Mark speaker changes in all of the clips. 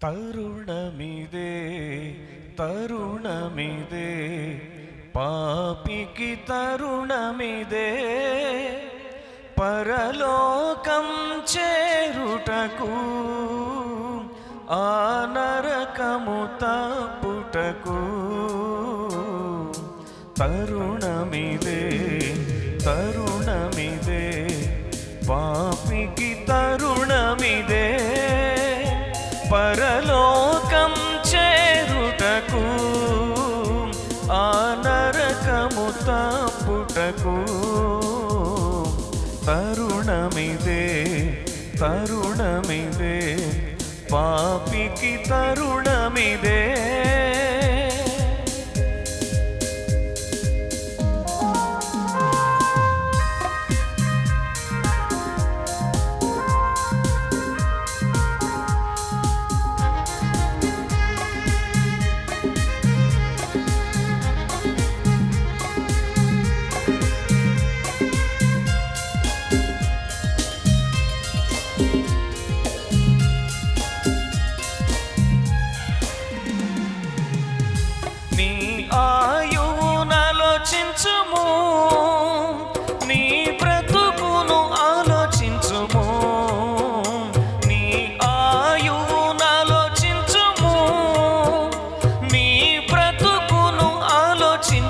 Speaker 1: తరుణమిదే తరుణమిదే పాపికి తరుణమిదే పరలోకం చేరుటకు ఆ నరకము తప్పుటకు తరుణమిదే తరు తప్పుటకు తరుణమిదే తరుణమిదే పాపికి తరుణమిదే.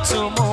Speaker 1: tomorrow.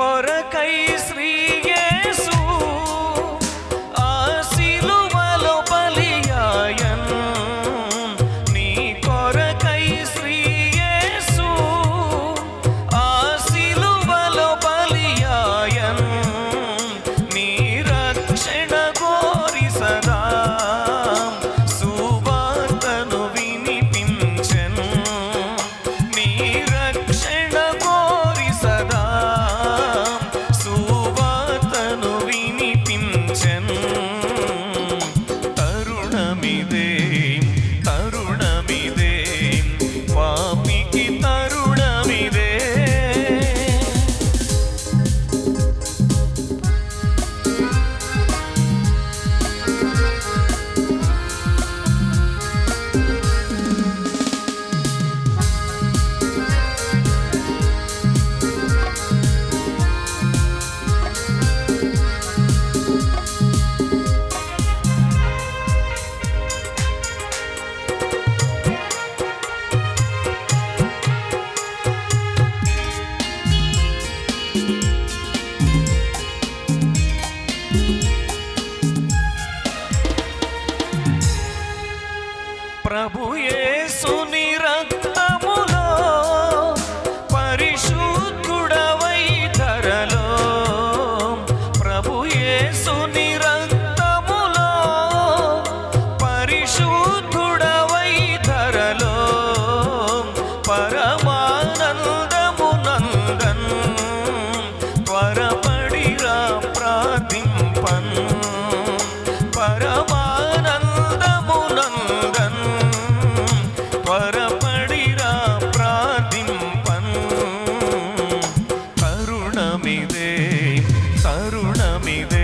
Speaker 1: por యూథుడవై ధరలో పరమానందమునందన్ త్వరపడిరా ప్రార్థింపన్ పరమానందమునందన్ త్వరపడిరా ప్రార్థింపన్ కరుణమిదే తరుణమిదే